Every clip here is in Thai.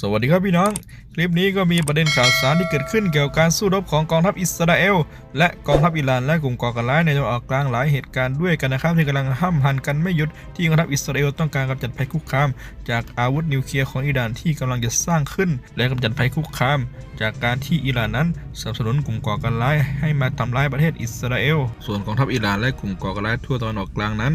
สวัสดีครับพี่น้อง คลิปนี้ก็มีประเด็นข่าวสารที่เกิดขึ้นเกี่ยวกับการสู้รบของกองทัพอิสราเอล และกองทัพอิหร่านและกลุ่มก่อการร้ายในตะวันออกกลางหลายเหตุการณ์ด้วยกันนะครับ ที่กำลังห้ามหันกันไม่หยุดที่กองทัพอิสราเอลต้องการกำจัดภัยคุกคาม จากอาวุธนิวเคลียร์ของอิหร่านที่กำลังจะสร้างขึ้น และกำจัดภัยคุกคาม จากการที่อิหร่านนั้นสนับสนุนกลุ่มก่อการร้ายให้มาทำลายประเทศอิสราเอล ส่วนกองทัพอิหร่านและกลุ่มก่อการร้ายทั่วตะวันออกกลางนั้น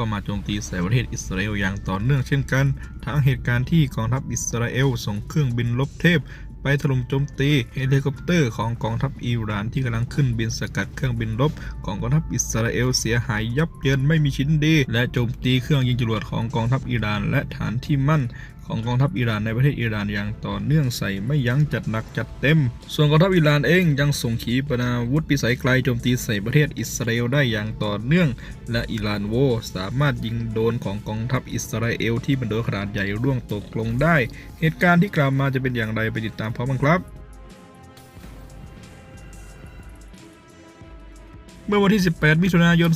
ก็มาโจมตีใส่ประเทศอิสราเอลอย่างต่อเนื่องเช่นกัน ทั้งเหตุการณ์ที่กองทัพอิสราเอลส่งเครื่องบินลบเทพ ไปถล่มโจมตีเฮลิคอปเตอร์ของกองทัพอิหร่านที่กำลังขึ้นบินสกัดเครื่องบินรบของกองทัพอิสราเอลเสียหายยับเยินไม่มีชิ้นดี และโจมตีเครื่องยิงจรวดของกองทัพอิหร่านและฐานที่มั่น ของกองทัพอิหร่านในประเทศอิหร่านอย่างต่อเนื่องใส่ไม่ยั้งจัดหนักจัดเต็ม ส่วนกองทัพอิหร่านเองยังส่งขีปนาวุธปิสัยไกลโจมตีใส่ประเทศอิสราเอลได้อย่างต่อเนื่อง และอิหร่านโวสามารถยิงโดนของกองทัพอิสราเอลที่บรรดรนขนาดใหญ่ร่วงตกลงได้ เหตุการณ์ที่กล่าวมาจะเป็นอย่างไรไปติดตามพร้อมกันครับ เมื่อวันที่ 18 มิถุนายน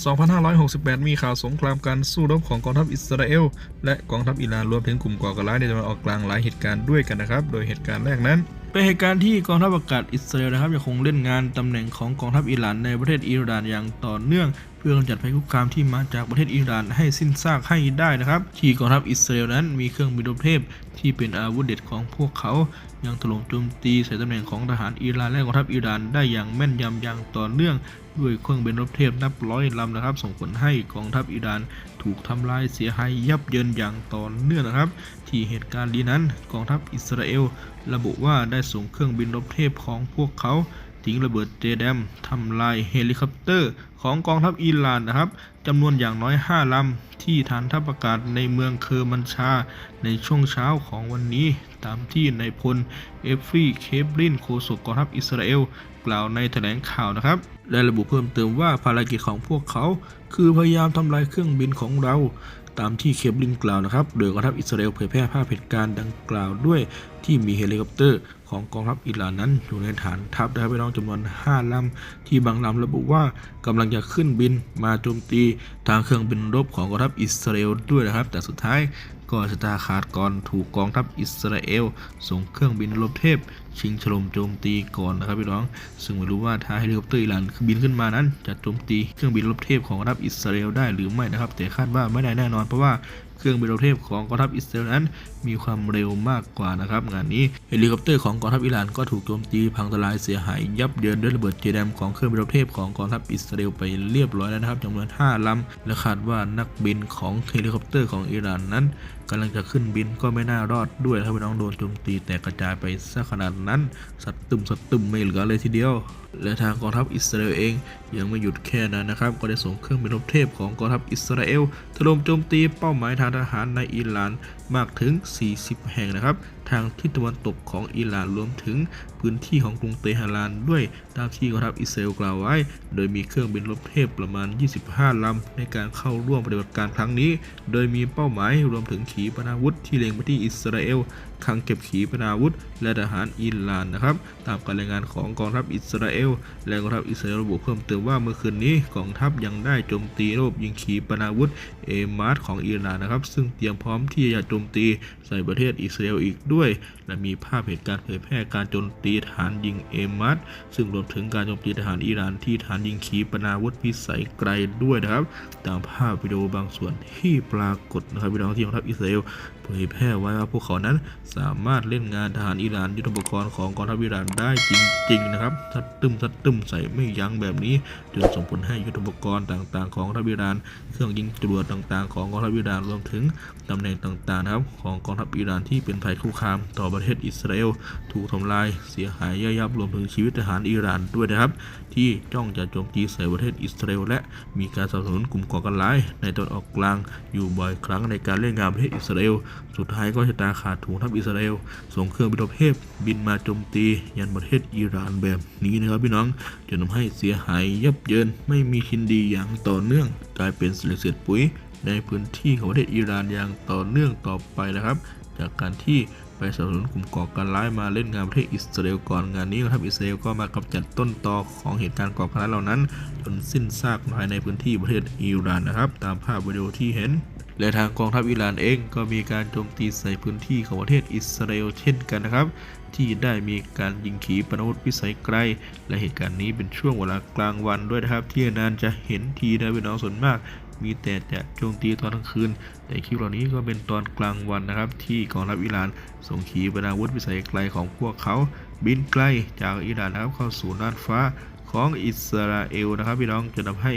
2568 มีข่าวสงครามการสู้รบของกองทัพอิสราเอล และกองทัพอิหร่านรวมถึงกลุ่มก่อการร้ายในตะวันออกกลางหลายเหตุการณ์ด้วยกันนะครับ โดยเหตุการณ์แรกนั้นเป็นเหตุการณ์ที่กองทัพอากาศอิสราเอลนะครับยังคงเล่นงานตำแหน่งของกองทัพอิหร่านในประเทศอิหร่านอย่างต่อเนื่อง พื่อกำจัดภัยคุกคามที่มาจากประเทศอิหร่านให้สิ้นซากให้ได้นะครับ ที่กองทัพอิสราเอลนั้นมีเครื่องบินรบเทพที่เป็นอาวุธเด็ดของพวกเขา ยังถล่มโจมตีใส่ตำแหน่งของทหารอิหร่านและกองทัพอิหร่านได้อย่างแม่นยำอย่างต่อเนื่องด้วยเครื่องบินรบเทพนับร้อยลำนะครับ ส่งผลให้กองทัพอิหร่านถูกทำลายเสียหายยับเยินอย่างต่อเนื่องนะครับ ที่เหตุการณ์นี้นั้น กองทัพอิสราเอล ระบุว่าได้ส่งเครื่องบินรบเทพของพวกเขา ทิ้งระเบิดเจแดมทำลายเฮลิคอปเตอร์ของกองทัพอิหร่านนะครับจำนวนอย่างน้อย 5 ลำ ที่ฐานทัพอากาศในเมืองเคอร์มันชา ในช่วงเช้าของวันนี้ ตามที่นายพลเอฟรีเคปลินโฆษกกองทัพอิสราเอล กล่าวในแถลงข่าวนะครับ และระบุเพิ่มเติมว่าภารกิจของพวกเขา คือพยายามทำลายเครื่องบินของเรา ตามที่เคบลินกล่าวนะครับ โดยกองทัพอิสราเอลเผยแพร่ภาพเหตุการณ์ดังกล่าวด้วยที่มีเฮลิคอปเตอร์ของกองทัพอิหร่านนั้นอยู่ในฐานทัพได้ไปน้องจำนวน 5ลำที่บางลำระบุว่ากำลังจะขึ้นบินมาโจมตีทางเครื่องบินรบของกองทัพอิสราเอลด้วยนะครับ แต่สุดท้าย ก็ชะตาขาดก่อนถูกกองทัพอิสราเอล ส่งเครื่องบินรบเทพ ชิงฉลมโจมตีก่อนนะครับพี่น้อง ซึ่งไม่รู้ว่าถ้าเฮลิคอปเตอร์อิหร่านบินขึ้นมานั้น จะโจมตีเครื่องบินรบเทพของรัฐอิสราเอลได้หรือไม่นะครับ แต่คาดว่าไม่ได้แน่นอนเพราะว่า เครื่องบินรบเทพของกองทัพอิสราเอลนั้นมีความเร็วมากกว่านะครับงานนี้เฮลิคอปเตอร์ของกองทัพอิหร่านก็ถูกโจมตีพังทลายเสียหายยับเยินด้วยระเบิดเจแดมของเครื่องบินรบเทพของกองทัพอิสราเอลไปเรียบร้อยแล้วนะครับจำนวน 5ลำและคาดว่านักบินของเฮลิคอปเตอร์ของอิหร่านนั้นกำลังจะขึ้นบินก็ไม่น่ารอดด้วยถ้าพี่น้องโดนโจมตีแตกกระจายไปซะขนาดนั้น สัตว์ตึมสัตว์ตึมไม่เหลือเลยทีเดียว และทางกองทัพอิสราเอลเอง ยังไม่หยุดแค่นั้นนะครับ ก็ได้ส่งเครื่องบินรบเทพของกองทัพอิสราเอลถล่มโจมตีเป้าหมายทางทหารในอิหร่านมากถึง 40 แห่งนะครับทางทิศตะวันตกของอิหร่านรวมถึงพื้นที่ของกรุงเตหะรานด้วยตามที่กองทัพอิสราเอลกล่าวไว้ โดยมีเครื่องบินรบเทพประมาณ 25 ลำในการเข้าร่วมปฏิบัติการครั้งนี้ โดยมีเป้าหมายรวมถึงขีปนาวุธที่เล็งไปที่อิสราเอลคลังเก็บขีปนาวุธ และทหารอิหร่านนะครับ ตามการรายงานของกองทัพอิสราเอลและกองทัพอิสราเอลระบุเพิ่มเติมว่าเมื่อคืนนี้กองทัพยังได้โจมตีระบบยิงขีปนาวุธเอมาร์ของอิหร่านนะครับ ซึ่งเตรียมพร้อมที่จะโจมตีใส่ประเทศอิสราเอลอีกด้วยและมีภาพเหตุการณ์เผยแพร่การโจมตีฐานยิงเอมาร์ซึ่งรวมถึงการโจมตีทหารอิหร่านที่ฐานยิงขีปนาวุธพิสัยไกลด้วยนะครับตามภาพวิดีโอบางส่วนที่ปรากฏนะครับวิดีโอที่กองทัพอิสราเอลเผยแพร่ไว้ว่าพวกเขานั้นสามารถเล่นงานทหารอิหร่านยุทธปกรณ์ของกองทัพอิหร่านได้จริงๆนะครับทัดตึมทัดตึมใส่ไม่ยั้งแบบนี้จนส่งผลให้ยุทธปกรณ์ต่างๆ ของกองทัพอิหร่าน เครื่องยิงจรวดต่างๆ ของกองทัพอิหร่านรวมถึงตำแหน่งต่างๆนะครับของกองทัพอิหร่านที่เป็นภัยคุกคามต่อประเทศอิสราเอล ถูกทำลายเสียหายย่อยยับรวมถึงชีวิตทหารอิหร่านด้วยนะครับ ที่จ้องจะโจมตีใส่ประเทศอิสราเอลและมีการสนับสนุนกลุ่มก่อการร้ายในตะวันออกกลางอยู่บ่อยครั้งในการเล่นงานประเทศอิสราเอล สุดท้ายก็ชะตาขาดถูกทัพอิสราเอลส่งเครื่องบินรบเทพบินมาโจมตียันประเทศอิหร่านแบบนี้นะครับพี่น้องจนทำให้เสียหายยับเยินไม่มีชิ้นดีอย่างต่อเนื่อง กลายเป็นเศษเศษปุ๋ยในพื้นที่ของประเทศอิหร่านอย่างต่อเนื่องต่อไปนะครับ จากการที่ ไปสนับสนุนกลุ่มก่อการร้ายมาเล่นงานประเทศอิสราเอลก่อนงานนี้กองทัพอิสราเอลก็มากำจัดต้นตอของเหตุการณ์ก่อการร้ายเหล่านั้น จนสิ้นซากภายในพื้นที่ประเทศอิหร่านนะครับ ตามภาพวิดีโอที่เห็นและทางกองทัพอิหร่านเองก็มีการโจมตีใส่พื้นที่ของประเทศอิสราเอลเช่นกันนะครับ ที่ได้มีการยิงขีปนาวุธพิสัยไกล และเหตุการณ์นี้เป็นช่วงเวลากลางวันด้วยนะครับ ที่นานจะเห็นทีนะพี่น้องส่วนมาก มีแต่จะโจมตีตอนกลางคืน แต่คลิปเหล่านี้ก็เป็นตอนกลางวันนะครับ ที่กองทัพอิหร่านส่งขีปนาวุธพิสัยไกลของพวกเขาบินไกลจากอิหร่านนะครับเข้าสู่น่านฟ้าของอิสราเอลนะครับพี่น้องจะทำให้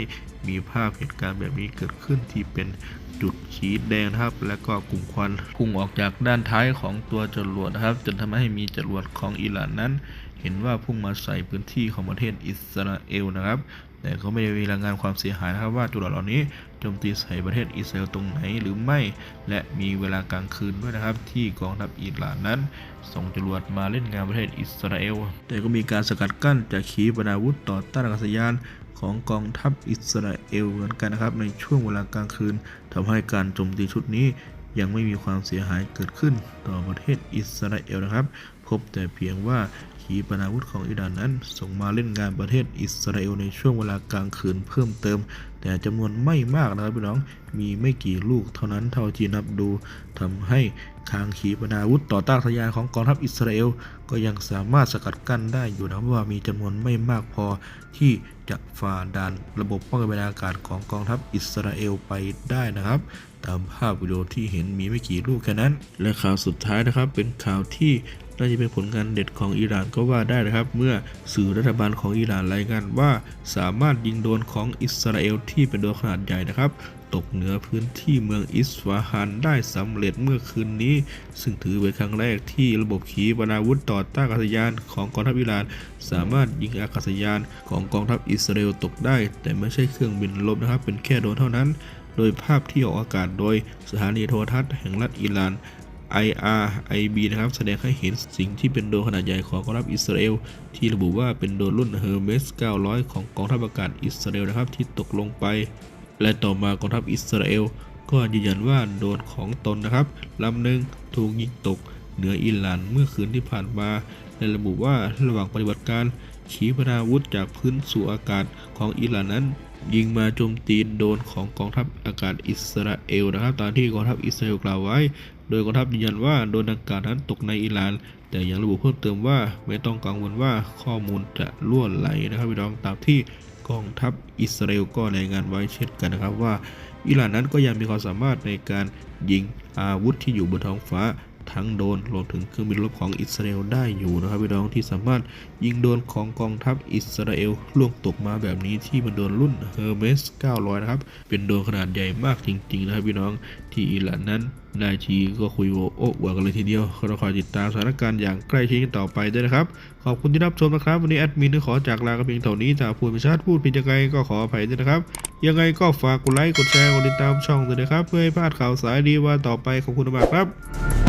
มีภาพเหตุการณ์แบบนี้เกิดขึ้นที่เป็นจุดสีแดงนะครับ และก็กลุ่มควันพุ่งออกจากด้านท้ายของตัวจรวดนะครับ จนทำให้มีจรวดของอิหร่านนั้น เห็นว่าพุ่งมาใส่พื้นที่ของประเทศอิสราเอลนะครับ แต่เขาไม่ได้มีรายงานความเสียหายนะครับว่าจรวดเหล่านี้โจมตีใส่ประเทศอิสราเอลตรงไหนหรือไม่ และมีเวลากลางคืนด้วยนะครับ ที่กองทัพอิหร่านนั้น ส่งจรวดมาเล่นงานประเทศอิสราเอล แต่ก็มีการสกัดกั้นจากขีปนาวุธต่อต้านอากาศยานของกองทัพอิสราเอลเหมือนกันนะครับในช่วงเวลากลางคืนทำให้การโจมตีชุดนี้ ยังไม่มีความเสียหายเกิดขึ้นต่อประเทศอิสราเอลนะครับ พบแต่เพียงว่าขีปนาวุธของอิหร่านนั้น ส่งมาเล่นงานประเทศอิสราเอลในช่วงเวลากลางคืนเพิ่มเติม แต่จำนวนไม่มากนะครับพี่น้องมีไม่กี่ลูกเท่านั้นเท่าที่นับดูทำให้ทางขีปนาวุธต่อต้านทะยานของกองทัพอิสราเอลก็ยังสามารถสกัดกั้นได้อยู่นะว่ามีจำนวนไม่มากพอที่จะฝ่าด่านระบบป้องกันอากาศของกองทัพอิสราเอลไปได้นะครับ ตามภาพวิดีโอที่เห็นมีไม่กี่ลูกแค่นั้น และข่าวสุดท้ายนะครับ เป็นข่าวที่น่าจะเป็นผลงานเด็ดของอิหร่านก็ว่าได้นะครับ เมื่อสื่อรัฐบาลของอิหร่านรายงานว่าสามารถยิงโดนของอิสราเอลที่เป็นโดรนขนาดใหญ่นะครับ ตกเหนือพื้นที่เมืองอิสฟาฮานได้สำเร็จเมื่อคืนนี้ ซึ่งถือเป็นครั้งแรกที่ระบบขีปนาวุธต่อต้านอากาศยานของกองทัพอิหร่าน สามารถยิงอากาศยานของกองทัพอิสราเอลตกได้ แต่ไม่ใช่เครื่องบินลบนะครับ เป็นแค่โดนเท่านั้น โดยภาพที่ออกอากาศโดยสถานีโทรทัศน์แห่งรัฐอิหร่าน IRIB นะครับแสดงให้เห็นสิ่งที่เป็นโดรนขนาดใหญ่ของกองทัพอิสราเอล ที่ระบุว่าเป็นโดรนรุ่น Hermes 900 ของกองทัพอากาศอิสราเอลนะครับที่ตกลงไป และต่อมากองทัพอิสราเอล ก็ยืนยันว่าโดรนของตนนะครับลำหนึ่งถูกยิงตกเหนืออิหร่านเมื่อคืนที่ผ่านมาและระบุว่าระหว่างปฏิบัติการขีปนาวุธจากพื้นสู่อากาศของอิหร่านนั้น ยิงมาโจมตีโดนของกองทัพอากาศอิสราเอลนะครับ ตามที่กองทัพอิสราเอลกล่าวไว้ โดยกองทัพยืนยันว่าโดนดังกล่าวนั้นตกในอิหร่าน แต่ยังระบุเพิ่มเติมว่าไม่ต้องกังวลว่าข้อมูลจะล่วไหลนะครับพี่น้องตามที่กองทัพอิสราเอลก็รายงานไว้เช่นกันนะครับว่า อิหร่านนั้นก็ยังมีความสามารถในการยิงอาวุธที่อยู่บนท้องฟ้า ทั้งโดนรวมถึงเครื่องบินรบของอิสราเอลได้อยู่นะครับพี่น้องที่สามารถยิงโดนของกองทัพอิสราเอลล่วงตกมาแบบนี้ที่มันโดนรุ่น Hermes 900 นะครับ เป็นโดรนขนาดใหญ่มากจริง ๆ นะครับพี่น้องที่อิหร่านนั้นนายชีก็คุยโวโอ้อวดกันเลยทีเดียวเราคอยติดตามสถานการณ์อย่างใกล้ชิดกันต่อไปด้วยนะครับ ขอบคุณที่รับชมนะครับ วันนี้แอดมินขอจากลากันเพียงเท่านี้ถ้าพูดไม่ชัดพูดผิดยังไงก็ขออภัยด้วยนะครับ ยังไงก็ฝากกดไลค์กดแชร์กดติดตามช่องด้วยนะครับ เพื่อให้พลาดข่าวสารดีว่าต่อไปขอบคุณมากครับ